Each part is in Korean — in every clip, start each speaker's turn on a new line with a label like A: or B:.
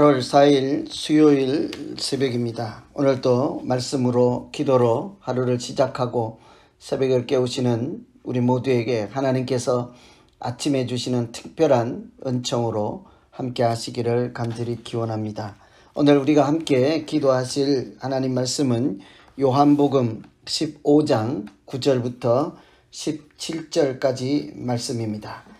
A: 8월 4일 수요일 새벽입니다. 오늘도 말씀으로 기도로 하루를 시작하고 새벽을 깨우시는 우리 모두에게 하나님께서 아침에 주시는 특별한 은총으로 함께 하시기를 간절히 기원합니다. 오늘 우리가 함께 기도하실 하나님 말씀은 요한복음 15장 9절부터 17절까지 말씀입니다.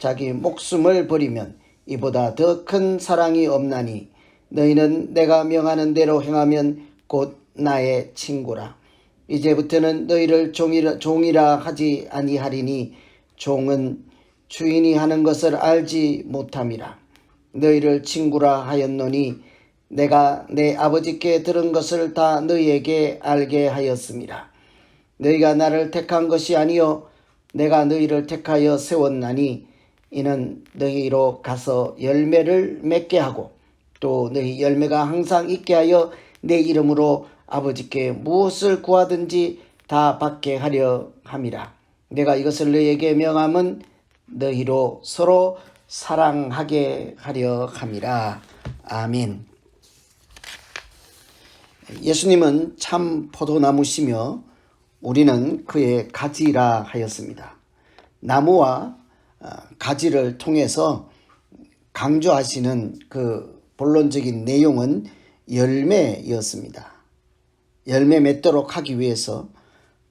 A: 자기 목숨을 버리면 이보다 더 큰 사랑이 없나니 너희는 내가 명하는 대로 행하면 곧 나의 친구라. 이제부터는 너희를 종이라, 종이라 하지 아니하리니 종은 주인이 하는 것을 알지 못함이라. 너희를 친구라 하였노니 내가 내 아버지께 들은 것을 다 너희에게 알게 하였습니다. 너희가 나를 택한 것이 아니요 내가 너희를 택하여 세웠나니 이는 너희로 가서 열매를 맺게 하고 또 너희 열매가 항상 있게 하여 내 이름으로 아버지께 무엇을 구하든지 다 받게 하려 함이라. 내가 이것을 너희에게 명함은 너희로 서로 사랑하게 하려 함이라. 아멘. 예수님은 참 포도나무시며 우리는 그의 가지라 하였습니다. 나무와 어, 가지를 통해서 강조하시는 그 본론적인 내용은 열매였습니다. 열매 맺도록 하기 위해서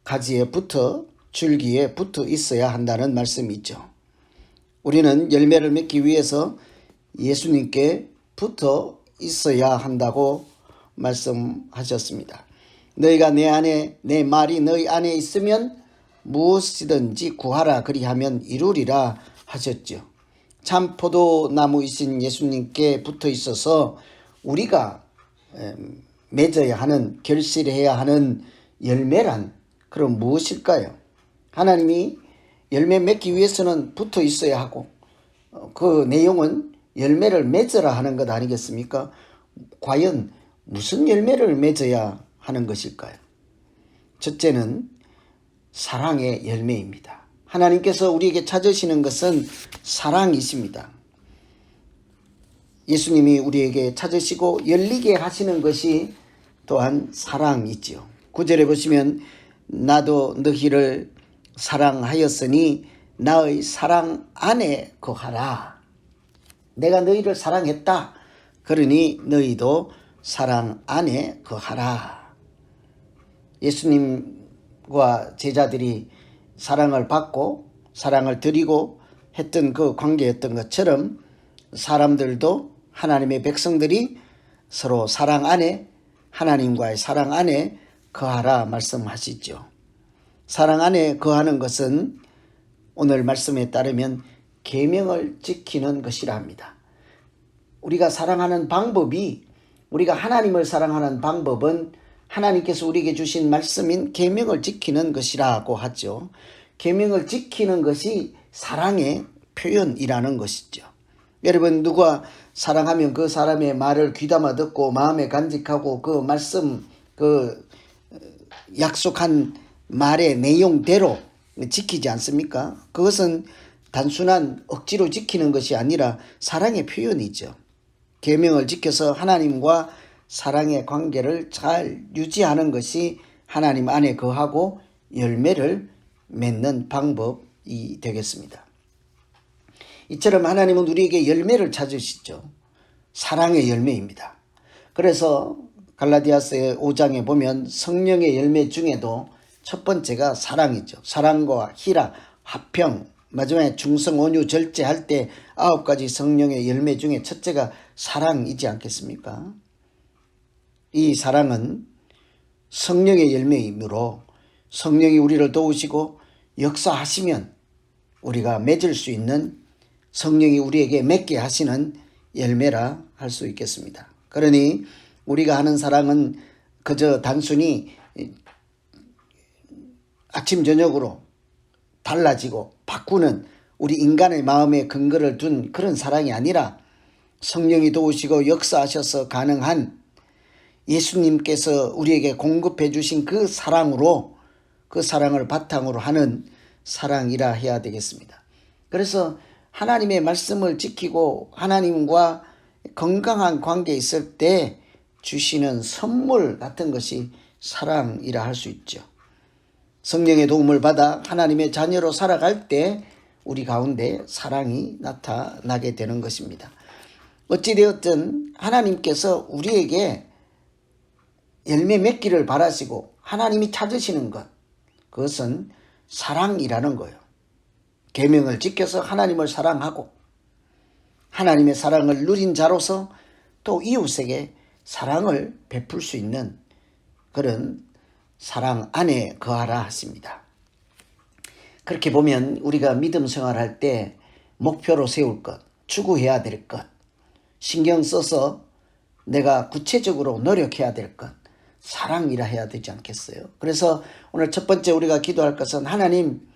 A: 가지에 붙어 줄기에 붙어 있어야 한다는 말씀이죠. 우리는 열매를 맺기 위해서 예수님께 붙어 있어야 한다고 말씀하셨습니다. 너희가 내 안에 내 말이 너희 안에 있으면 무엇이든지 구하라 그리하면 이루리라 하셨죠. 참 포도나무이신 예수님께 붙어 있어서 우리가 맺어야 하는 결실해야 하는 열매란 그럼 무엇일까요? 하나님이 열매 맺기 위해서는 붙어 있어야 하고 어, 그 내용은 열매를 맺어라 하는 것 아니겠습니까? 과연 무슨 열매를 맺어야 하는 것일까요? 첫째는 사랑의 열매입니다. 하나님께서 우리에게 찾으시는 것은 사랑이십니다. 예수님이 우리에게 찾으시고 열리게 하시는 것이 또한 사랑이지요. 구절에 보시면 나도 너희를 사랑하였으니 나의 사랑 안에 거하라. 내가 너희를 사랑했다. 그러니 너희도 사랑 안에 거하라. 예수님 과 제자들이 사랑을 받고 사랑을 드리고 했던 그 관계였던 것처럼 사람들도 하나님의 백성들이 서로 사랑 안에 하나님과의 사랑 안에 거하라 말씀하시죠. 사랑 안에 거하는 것은 오늘 말씀에 따르면 계명을 지키는 것이라 합니다. 우리가 사랑하는 방법이 우리가 하나님을 사랑하는 방법은 하나님께서 우리에게 주신 말씀인 계명을 지키는 것이라고 하죠. 계명을 지키는 것이 사랑의 표현이라는 것이죠. 여러분 누가 사랑하면 그 사람의 말을 귀담아 듣고 마음에 간직하고 그 말씀 그 약속한 말의 내용대로 지키지 않습니까? 그것은 단순한 억지로 지키는 것이 아니라 사랑의 표현이죠. 계명을 지켜서 하나님과 사랑의 관계를 잘 유지하는 것이 하나님 안에 거하고 열매를 맺는 방법이 되겠습니다. 이처럼 하나님은 우리에게 열매를 찾으시죠. 사랑의 열매입니다. 그래서 갈라디아스의 5장에 보면 성령의 열매 중에도 첫 번째가 사랑이죠. 사랑과 희라, 화평, 마지막에 중성, 온유, 절제할 때 아홉 가지 성령의 열매 중에 첫째가 사랑이지 않겠습니까? 이 사랑은 성령의 열매이므로 성령이 우리를 도우시고 역사하시면 우리가 맺을 수 있는 성령이 우리에게 맺게 하시는 열매라 할 수 있겠습니다. 그러니 우리가 하는 사랑은 그저 단순히 아침 저녁으로 달라지고 바꾸는 우리 인간의 마음에 근거를 둔 그런 사랑이 아니라 성령이 도우시고 역사하셔서 가능한 예수님께서 우리에게 공급해 주신 그 사랑으로 그 사랑을 바탕으로 하는 사랑이라 해야 되겠습니다. 그래서 하나님의 말씀을 지키고 하나님과 건강한 관계 있을 때 주시는 선물 같은 것이 사랑이라 할 수 있죠. 성령의 도움을 받아 하나님의 자녀로 살아갈 때 우리 가운데 사랑이 나타나게 되는 것입니다. 어찌되었든 하나님께서 우리에게 열매 맺기를 바라시고 하나님이 찾으시는 것 그것은 사랑이라는 거예요. 계명을 지켜서 하나님을 사랑하고 하나님의 사랑을 누린 자로서 또 이웃에게 사랑을 베풀 수 있는 그런 사랑 안에 거하라 하십니다. 그렇게 보면 우리가 믿음 생활할 때 목표로 세울 것, 추구해야 될 것, 신경 써서 내가 구체적으로 노력해야 될 것, 사랑이라 해야 되지 않겠어요? 그래서 오늘 첫 번째 우리가 기도할 것은 하나님,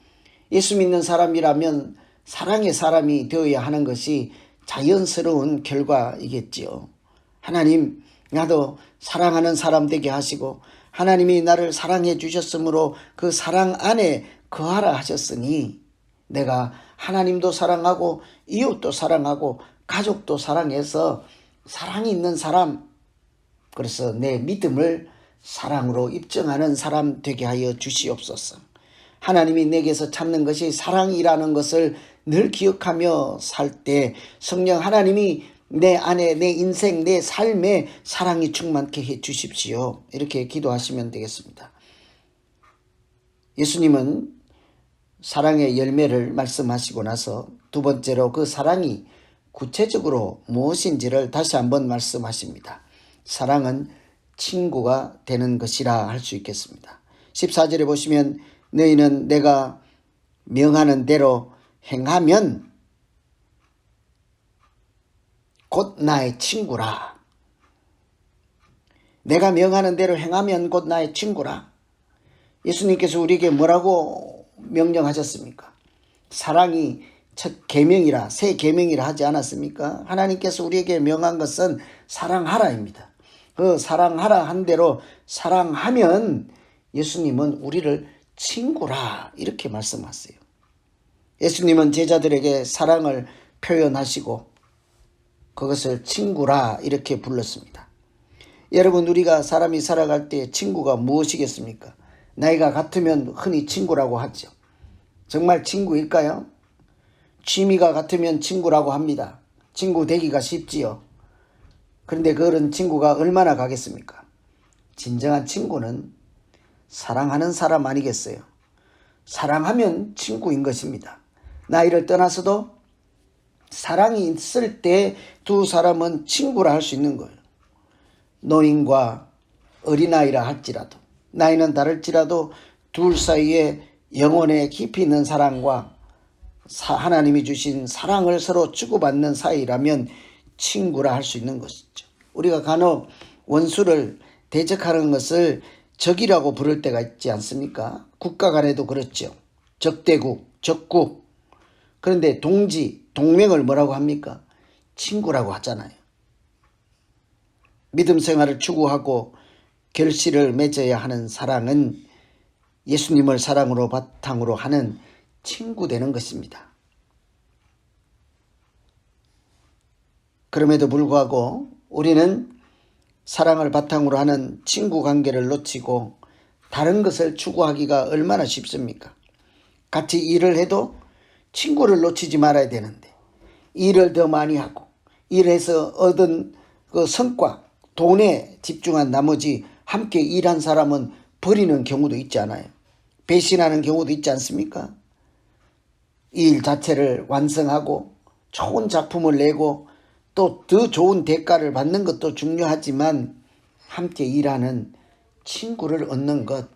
A: 예수 믿는 사람이라면 사랑의 사람이 되어야 하는 것이 자연스러운 결과이겠지요. 하나님, 나도 사랑하는 사람 되게 하시고 하나님이 나를 사랑해 주셨으므로 그 사랑 안에 거하라 하셨으니 내가 하나님도 사랑하고 이웃도 사랑하고 가족도 사랑해서 사랑이 있는 사람 그래서 내 믿음을 사랑으로 입증하는 사람 되게 하여 주시옵소서. 하나님이 내게서 찾는 것이 사랑이라는 것을 늘 기억하며 살 때 성령 하나님이 내 안에 내 인생 내 삶에 사랑이 충만케 해 주십시오. 이렇게 기도하시면 되겠습니다. 예수님은 사랑의 열매를 말씀하시고 나서 두 번째로 그 사랑이 구체적으로 무엇인지를 다시 한번 말씀하십니다. 사랑은 친구가 되는 것이라 할 수 있겠습니다. 14절에 보시면 너희는 내가 명하는 대로 행하면 곧 나의 친구라. 내가 명하는 대로 행하면 곧 나의 친구라. 예수님께서 우리에게 뭐라고 명령하셨습니까? 사랑이 첫 계명이라 새 계명이라 하지 않았습니까? 하나님께서 우리에게 명한 것은 사랑하라입니다. 그 사랑하라 한 대로 사랑하면 예수님은 우리를 친구라 이렇게 말씀하세요. 예수님은 제자들에게 사랑을 표현하시고 그것을 친구라 이렇게 불렀습니다. 여러분 우리가 사람이 살아갈 때 친구가 무엇이겠습니까? 나이가 같으면 흔히 친구라고 하죠. 정말 친구일까요? 취미가 같으면 친구라고 합니다. 친구 되기가 쉽지요. 그런데 그런 친구가 얼마나 가겠습니까? 진정한 친구는 사랑하는 사람 아니겠어요? 사랑하면 친구인 것입니다. 나이를 떠나서도 사랑이 있을 때 두 사람은 친구라 할 수 있는 거예요. 노인과 어린아이라 할지라도 나이는 다를지라도 둘 사이에 영혼에 깊이 있는 사랑과 하나님이 주신 사랑을 서로 주고받는 사이라면 친구라 할 수 있는 것이죠. 우리가 간혹 원수를 대적하는 것을 적이라고 부를 때가 있지 않습니까? 국가 간에도 그렇죠. 적대국, 적국. 그런데 동지, 동맹을 뭐라고 합니까? 친구라고 하잖아요. 믿음 생활을 추구하고 결실을 맺어야 하는 사랑은 예수님을 사랑으로 바탕으로 하는 친구 되는 것입니다. 그럼에도 불구하고 우리는 사랑을 바탕으로 하는 친구 관계를 놓치고 다른 것을 추구하기가 얼마나 쉽습니까? 같이 일을 해도 친구를 놓치지 말아야 되는데 일을 더 많이 하고 일해서 얻은 그 성과, 돈에 집중한 나머지 함께 일한 사람은 버리는 경우도 있지 않아요. 배신하는 경우도 있지 않습니까? 일 자체를 완성하고 좋은 작품을 내고 또 더 좋은 대가를 받는 것도 중요하지만 함께 일하는 친구를 얻는 것,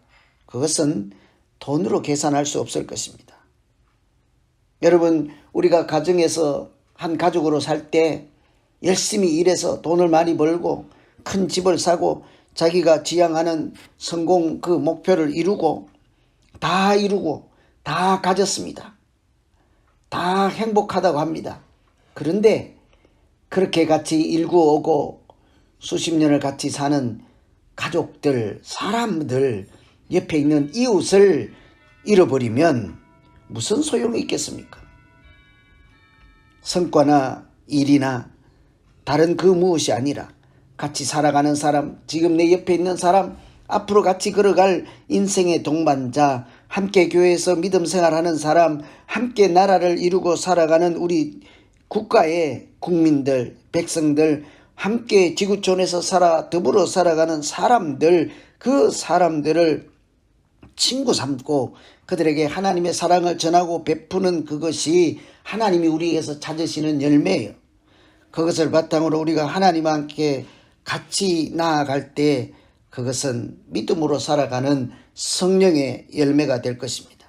A: 그것은 돈으로 계산할 수 없을 것입니다. 여러분, 우리가 가정에서 한 가족으로 살 때 열심히 일해서 돈을 많이 벌고 큰 집을 사고 자기가 지향하는 성공 그 목표를 이루고 다 이루고 다 가졌습니다. 다 행복하다고 합니다. 그런데 그렇게 같이 일구오고 수십 년을 같이 사는 가족들, 사람들, 옆에 있는 이웃을 잃어버리면 무슨 소용이 있겠습니까? 성과나 일이나 다른 그 무엇이 아니라 같이 살아가는 사람, 지금 내 옆에 있는 사람, 앞으로 같이 걸어갈 인생의 동반자, 함께 교회에서 믿음 생활하는 사람, 함께 나라를 이루고 살아가는 우리 국가의 국민들, 백성들, 함께 지구촌에서 살아 더불어 살아가는 사람들, 그 사람들을 친구 삼고 그들에게 하나님의 사랑을 전하고 베푸는 그것이 하나님이 우리에게서 찾으시는 열매예요. 그것을 바탕으로 우리가 하나님과 함께 같이 나아갈 때 그것은 믿음으로 살아가는 성령의 열매가 될 것입니다.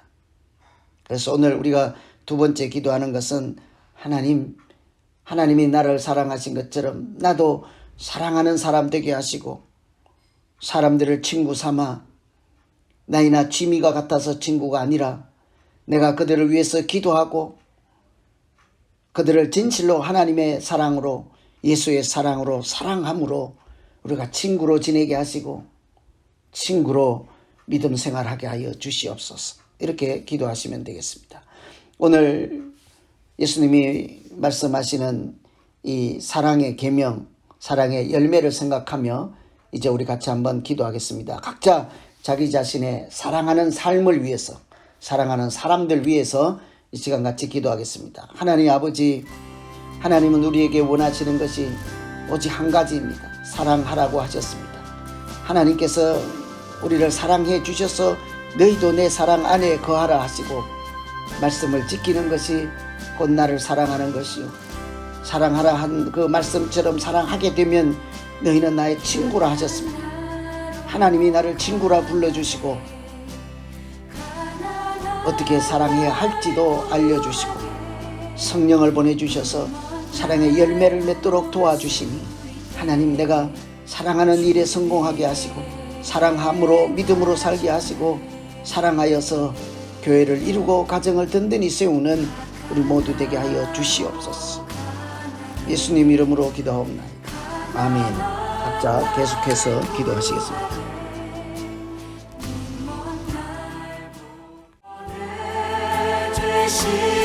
A: 그래서 오늘 우리가 두 번째 기도하는 것은 하나님, 하나님이 나를 사랑하신 것처럼 나도 사랑하는 사람 되게 하시고 사람들을 친구 삼아 나이나 취미가 같아서 친구가 아니라 내가 그들을 위해서 기도하고 그들을 진실로 하나님의 사랑으로 예수의 사랑으로 사랑함으로 우리가 친구로 지내게 하시고 친구로 믿음 생활하게 하여 주시옵소서. 이렇게 기도하시면 되겠습니다. 오늘 예수님이 말씀하시는 이 사랑의 계명, 사랑의 열매를 생각하며 이제 우리 같이 한번 기도하겠습니다. 각자 자기 자신의 사랑하는 삶을 위해서, 사랑하는 사람들 위해서 이 시간 같이 기도하겠습니다. 하나님 아버지, 하나님은 우리에게 원하시는 것이 오직 한 가지입니다. 사랑하라고 하셨습니다. 하나님께서 우리를 사랑해 주셔서 너희도 내 사랑 안에 거하라 하시고 말씀을 지키는 것이 곧 나를 사랑하는 것이요. 사랑하라 한 그 말씀처럼 사랑하게 되면 너희는 나의 친구라 하셨습니다. 하나님이 나를 친구라 불러주시고 어떻게 사랑해야 할지도 알려주시고 성령을 보내주셔서 사랑의 열매를 맺도록 도와주시니 하나님 내가 사랑하는 일에 성공하게 하시고 사랑함으로 믿음으로 살게 하시고 사랑하여서 교회를 이루고 가정을 든든히 세우는 우리 모두 되게 하여 주시옵소서. 예수님 이름으로 기도하옵나이다. 아멘. 각자 계속해서 기도하시겠습니다. 시